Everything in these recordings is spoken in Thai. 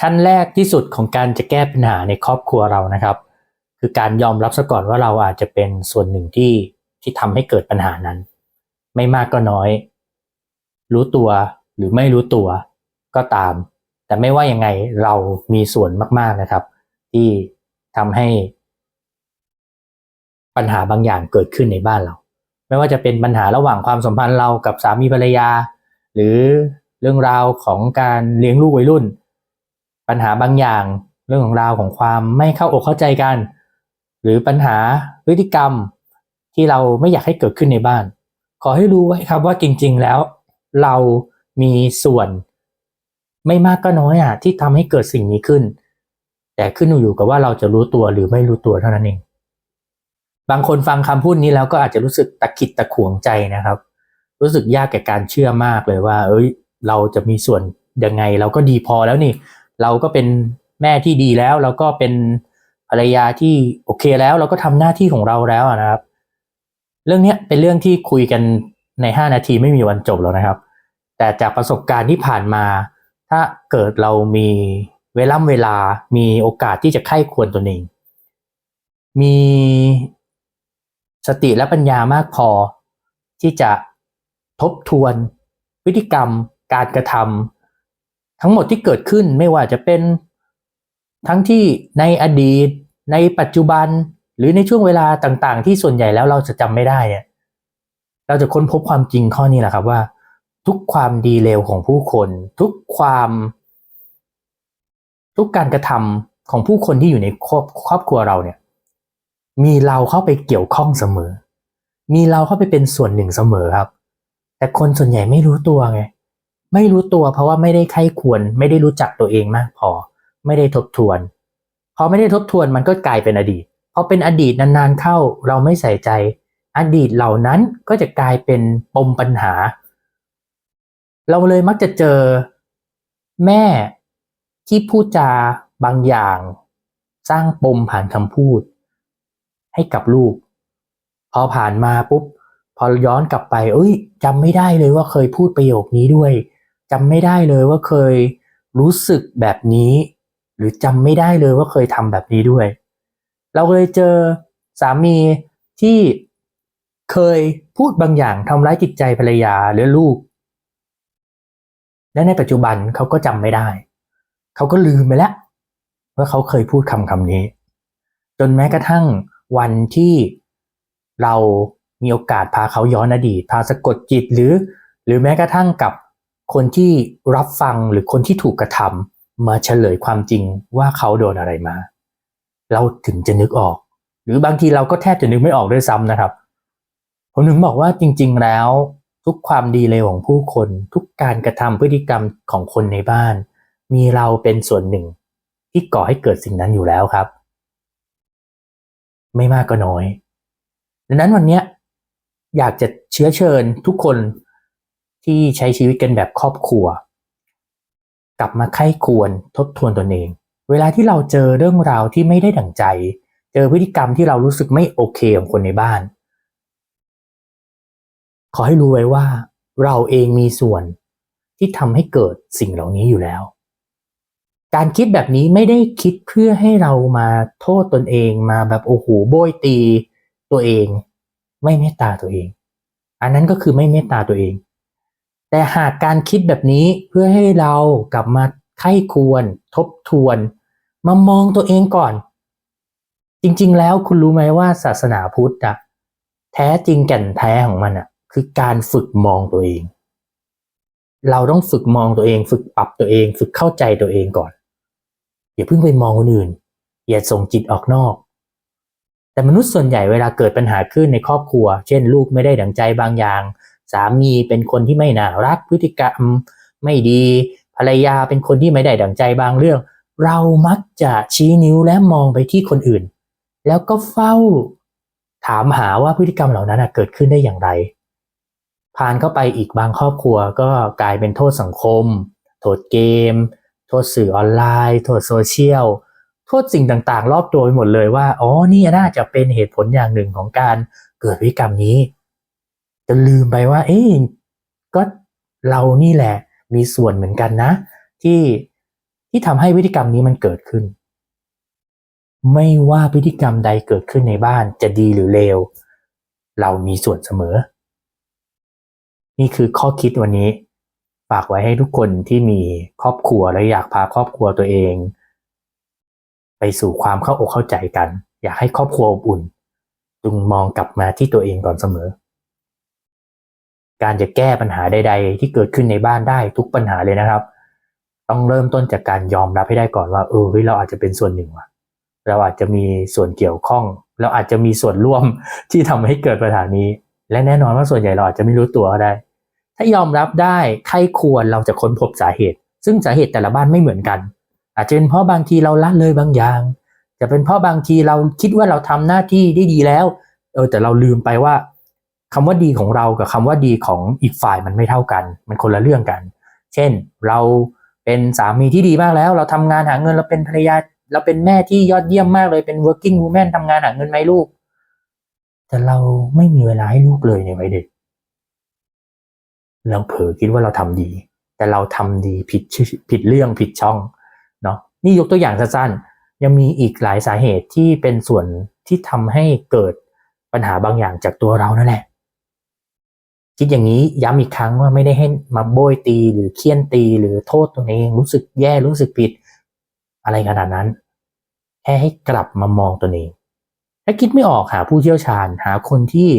ขั้นแรกที่สุดของการจะแก้ปัญหาในครอบครัวเรานะครับ คือการยอมรับซะก่อนว่าเราอาจจะเป็นส่วนหนึ่งที่ที่ทำให้เกิดปัญหานั้น ไม่มากก็น้อย รู้ตัวหรือไม่รู้ตัวก็ตาม แต่ไม่ว่ายังไงเรามีส่วนมาก ๆนะครับ ที่ทำให้ปัญหาบางอย่างเกิดขึ้นในบ้านเรา ไม่ว่าจะเป็นปัญหาระหว่างความสัมพันธ์เรากับสามีภรรยา หรือเรื่องราวของการเลี้ยงลูกวัยรุ่น ปัญหาบางอย่างเรื่องของราวของความไม่เข้าอกเข้าใจกัน หรือปัญหาพฤติกรรมที่เราไม่อยากให้เกิดขึ้นในบ้าน ขอให้รู้ไว้ครับว่าจริง ๆ แล้ว เรามีส่วน ไม่มากก็น้อยอะที่ทำให้เกิดสิ่งนี้ขึ้น แต่ขึ้นอยู่กับว่าเราจะรู้ตัวหรือไม่รู้ตัวเท่านั้นเองบางคนฟังคำพูดนี้แล้วก็อาจจะรู้สึกตะขิดตะขวงใจนะครับ รู้สึกยากแก่การเชื่อมากเลยว่า เอ้ย เราจะมีส่วนยังไงเราก็ดีพอแล้วนี่ เราก็เป็นแม่ที่ดีแล้ว เราก็เป็นภรรยาที่โอเคแล้ว เราก็ทำหน้าที่ของเราแล้วนะครับ เรื่องนี้เป็นเรื่องที่คุยกันในห้านาทีไม่มีวันจบแล้วนะครับ แต่จากประสบการณ์ที่ผ่านมา ถ้าเกิดเรามีเวล่ำเวลา มีโอกาสที่จะไข้ควรตนเอง มีสติและปัญญามากพอที่จะทบทวนพฤติกรรม การกระทำ ทั้งหมดที่เกิดขึ้นไม่ว่าจะเป็นทั้งที่ในอดีต ในปัจจุบันหรือในช่วงเวลาต่างๆ ที่ส่วนใหญ่แล้วเราจะจำไม่ได้เนี่ยเราจะค้นพบความจริงข้อนี้แหละครับว่า ทุกความดีเลวของผู้คน ทุกความ ทุกการกระทำของผู้คนที่อยู่ในครอบครอบครัวเราเนี่ย มีเราเข้าไปเกี่ยวข้องเสมอ มีเราเข้าไปเป็นส่วนหนึ่งเสมอครับ แต่คนส่วนใหญ่ไม่รู้ตัวไง ไม่รู้ตัวเพราะว่าไม่ได้ไข้ควร ไม่ได้รู้จักตัวเองมากพอ ไม่ได้ทบทวน พอไม่ได้ทบทวนมันก็กลายเป็นอดีตพอเป็นอดีตนานๆเข้าเราไม่ใส่ใจ อดีตเหล่านั้นก็จะกลายเป็นปมปัญหา เราเลยมักจะเจอแม่ที่พูดจาบางอย่าง สร้างปมผ่านคำพูด ให้กับลูก พอผ่านมาปุ๊บ พอย้อนกลับไป เอ้ยจำไม่ได้เลยว่าเคยพูดประโยคนี้ด้วย จำไม่ได้เลยว่าเคยรู้สึกแบบนี้ หรือจำไม่ได้เลยว่าเคยทำแบบนี้ด้วย เราเลยเจอสามีที่เคยพูดบางอย่างทำร้ายจิตใจภรรยาหรือลูก และในปัจจุบันเขาก็จำไม่ได้ เขาก็ลืมไปแล้ว ว่าเขาเคยพูดคำคำนี้ จนแม้กระทั่งวันที่เรามีโอกาสพาเขาย้อนอดีตพาสะกดจิตหรือ หรือแม้กระทั่งกับ คนที่รับฟังหรือคนที่ถูกกระทำมาเฉลยความจริงว่าเขาโดนอะไรมา เราถึงจะนึกออก หรือบางทีเราก็แทบจะนึกไม่ออกด้วยซ้ำนะครับ ผมถึงบอกว่าจริง ๆ แล้ว ทุกความดีเลวของผู้คน ทุกการกระทำพฤติกรรมของคนในบ้าน มีเราเป็นส่วนหนึ่ง ที่ก่อให้เกิดสิ่งนั้นอยู่แล้วครับ ไม่มากก็น้อยดังนั้นวันนี้อยากจะเชื้อเชิญทุกคน ที่ใช้ชีวิตกันแบบครอบครัว กลับมาไข้ควรทบทวนตนเอง เวลาที่เราเจอเรื่องราวที่ไม่ได้ดั่งใจ เจอพฤติกรรมที่เรารู้สึกไม่โอเคของคนในบ้าน ขอให้รู้ไว้ว่า เราเองมีส่วนที่ทำให้เกิดสิ่งเหล่านี้อยู่แล้ว การคิดแบบนี้ไม่ได้คิดเพื่อให้เรามาโทษตนเองมาแบบโอ้โหโบยตีตัวเอง ไม่เมตตาตัวเอง อันนั้นก็คือไม่เมตตาตัวเอง แต่หากการคิดแบบนี้เพื่อให้เรากลับมาไข้ควร ทบทวน มามองตัวเองก่อน จริงๆ แล้วคุณรู้ไหมว่าศาสนาพุทธอะแท้จริงแก่นแท้ของมันอะคือการฝึกมองตัวเอง เราต้องฝึกมองตัวเอง ฝึกปรับตัวเอง ฝึกเข้าใจตัวเองก่อน อย่าเพิ่งไปมองคนอื่น อย่าส่งจิตออกนอก แต่มนุษย์ส่วนใหญ่เวลาเกิดปัญหาขึ้นในครอบครัว เช่น ลูกไม่ได้ดังใจบางอย่าง สามีเป็นคนที่ไม่น่ารักพฤติกรรมไม่ดีภรรยาเป็นคนที่ไม่ได้ดังใจบางเรื่อง เรามักจะชี้นิ้วและมองไปที่คนอื่น แล้วก็เฝ้าถามหาว่าพฤติกรรมเหล่านั้นเกิดขึ้นได้อย่างไร ผ่านเข้าไปอีกบางครอบครัวก็กลายเป็นโทษสังคม โทษเกม โทษสื่อออนไลน์ โทษโซเชียล โทษสิ่งต่างๆ รอบตัวไปหมดเลยว่า อ๋อ นี่น่าจะเป็นเหตุผลอย่างหนึ่งของการเกิดพฤติกรรมนี้ จะลืมไปว่า เอ๊ะก็เรานี่แหละมีส่วนเหมือนกันนะ ที่ที่ทำให้พฤติกรรมนี้มันเกิดขึ้น ไม่ว่าพฤติกรรมใดเกิดขึ้นในบ้านจะดีหรือเลว เรามีส่วนเสมอ นี่คือข้อคิดวันนี้ ฝากไว้ให้ทุกคนที่มีครอบครัวและอยากพาครอบครัวตัวเอง ไปสู่ความเข้าอกเข้าใจกัน อยากให้ครอบครัวอบอุ่นจงมองกลับมาที่ตัวเองก่อนเสมอ การจะแก้ปัญหาใด ๆ ที่เกิดขึ้นในบ้านได้ทุกปัญหาเลยนะครับ ต้องเริ่มต้นจากการยอมรับให้ได้ก่อนว่าเออเฮ้ยเราอาจจะเป็นส่วนหนึ่งว่ะเราอาจจะมีส่วนเกี่ยวข้อง เราอาจจะมีส่วนร่วมที่ทำให้เกิดปัญหานี้ และแน่นอนว่าส่วนใหญ่เราอาจจะไม่รู้ตัวก็ได้ ถ้ายอมรับได้ใครควรเราจะค้นพบสาเหตุ ซึ่งสาเหตุแต่ละบ้านไม่เหมือนกัน อาจจะเป็นเพราะบางทีเราละเลยบางอย่าง จะเป็นเพราะบางทีเราคิดว่าเราทำหน้าที่ได้ดีแล้ว เออแต่เราลืมไปว่า คำว่าดีของเรากับคำว่าดีของอีกฝ่ายมันไม่เท่ากัน มันคนละเรื่องกัน เช่น เราเป็นสามีที่ดีมากแล้ว เราทำงานหาเงินเราเป็นภรรยาเราเป็นแม่ที่ยอดเยี่ยมมากเลยเป็น working woman ทำงานหาเงินไหมลูก แต่เราไม่มีเวลาให้ลูกเลยในวัยเด็ก เราเผลอคิดว่าเราทำดี แต่เราทำดีผิดชิผิดเรื่องผิดช่องเนาะนี่ยกตัวอย่างสั้นๆ ยังมีอีกหลายสาเหตุที่เป็นส่วนที่ทำให้เกิดปัญหาบางอย่างจากตัวเรานั่นแหละ คิดอย่างนี้ย้ำอีกครั้งว่าไม่ได้ให้มาโบยตีหรือเคี่ยนตีหรือโทษตัวเอง รู้สึกแย่รู้สึกผิด อะไรขนาดนั้น แค่ให้กลับมามองตัวเอง ถ้าคิดไม่ออกหาผู้เชี่ยวชาญหาคนที่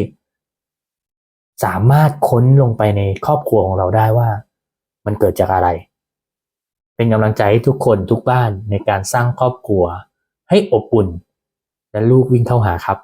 สามารถค้นลงไปในครอบครัวของเราได้ว่า มันเกิดจากอะไร เป็นกำลังใจให้ทุกคนทุกบ้านในการสร้างครอบครัว ให้อบอุ่น และลูกวิ่งเข้าหาครับ